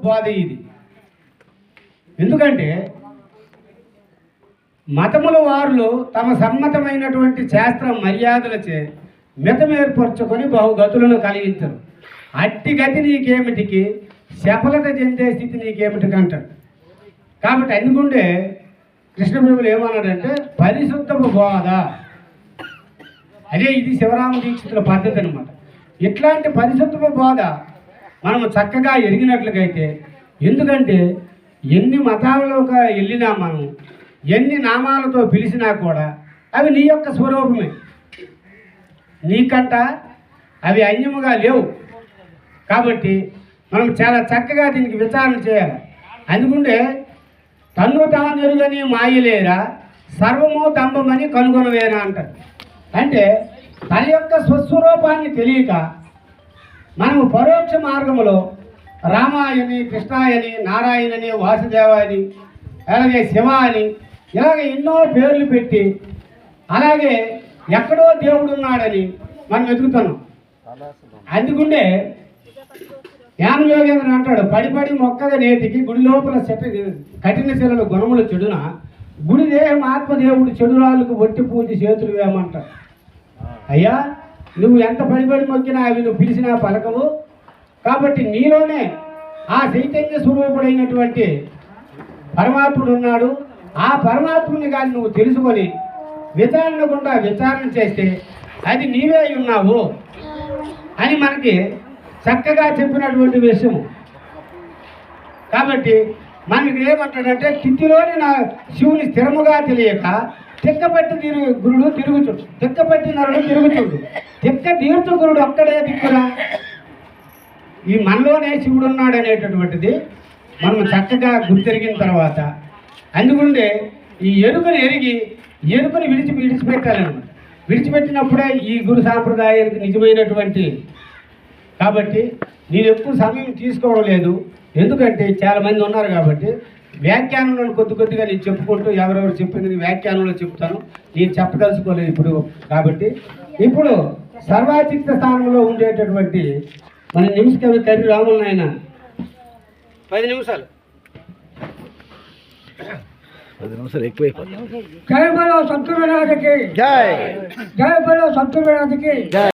ఉపాధి ఇది. ఎందుకంటే మతముల వారులు తమ సమ్మతమైనటువంటి శాస్త్ర మర్యాదలచే మితం ఏర్పరచుకొని బహుగతులను కలిగించరు. అట్టి గతి నీకేమిటికి? సఫలత చెందే స్థితి నీకేమిటికి అంటాడు. కాబట్టి అందుకుండే కృష్ణప్రభులు ఏమన్నాడంటే పరిశుద్ధపు బోధ. అదే ఇది శివరామ దీక్షితుల పద్ధతి అనమాట ఇట్లాంటి పరిశుద్ధపు బోధ మనము చక్కగా ఎరిగినట్లుగైతే ఎందుకంటే ఎన్ని మతాలలోకి వెళ్ళినా మనం ఎన్ని నామాలతో పిలిచినా కూడా అవి నీ యొక్క స్వరూపమే. నీకంట అవి అన్యముగా లేవు. కాబట్టి మనం చాలా చక్కగా దీనికి విచారణ చేయాలి. అందుకుంటే తన్ను తాను ఎరుగని మాయలేరా సర్వము దంభమని కనుగొనవేనా అంటారు. అంటే తన యొక్క స్వస్వరూపాన్ని తెలియక మనము పరోక్ష మార్గములో రామాయని కృష్ణాయని నారాయణని వాసుదేవాని అలాగే శివ అని ఇలాగే ఎన్నో పేర్లు పెట్టి అలాగే ఎక్కడో దేవుడు ఉన్నాడని మనం వెతుకుతున్నాం. అందుకుండే జ్ఞాన యోగేంద్ర అంటాడు పడి పడి మొక్కగా నేటికి గుడి లోపల శట కఠిన శిలలు గుణములు చెడున? గుడి దేహం ఆత్మదేవుడు చెడురాళ్ళకు ఒట్టి పూజ చేతులు వేయమంటాడు. అయ్యా నువ్వు ఎంత పడిబడి మొక్కినా అవి నువ్వు పిలిచినా పలకవు. కాబట్టి నీలోనే ఆ చైతన్య స్వరూపుడైనటువంటి పరమాత్ముడు ఉన్నాడు. ఆ పరమాత్ముని కానీ నువ్వు తెలుసుకొని విచారణ గుండా విచారణ చేస్తే అది నీవే అయి ఉన్నావు అని మనకి చక్కగా చెప్పినటువంటి విషయం. కాబట్టి మనకి ఏమంటాడంటే తిథిలోని నా శివుని స్థిరముగా తెలియక తిక్కపట్టి తిరుగు గురుడు తిరుగుచుడు తిక్కపట్టి నరుడు తిరుగుచుడు తిక్క తీర్చు గురుడు అక్కడే దిక్కురా ఈ మనలోనే శివుడు ఉన్నాడు అనేటటువంటిది మనం చక్కగా గుర్తెరిగిన తర్వాత అందుకుండే ఈ ఎరుకను ఎరిగి ఎరుకను విడిచి విడిచిపెట్టాలన్నమాట. విడిచిపెట్టినప్పుడే ఈ గురు సాంప్రదాయానికి నిజమైనటువంటి కాబట్టి నేను ఎక్కువ సమయం తీసుకోవడం లేదు. ఎందుకంటే చాలామంది ఉన్నారు కాబట్టి వ్యాఖ్యానంలో కొద్ది కొద్దిగా నేను చెప్పుకుంటూ ఎవరెవరు చెప్పింది వ్యాఖ్యానంలో చెప్తాను. నేను చెప్పదలుచుకోలేదు ఇప్పుడు కాబట్టి. ఇప్పుడు సర్వాధిక స్థానంలో ఉండేటటువంటి మన నిమిష కవి రాములు నాయన. పది నిమిషాలు. పది నిమిషాలు జయ బలో సంతులనాథకి జై. జయ బలో సంతులనాథకి జై.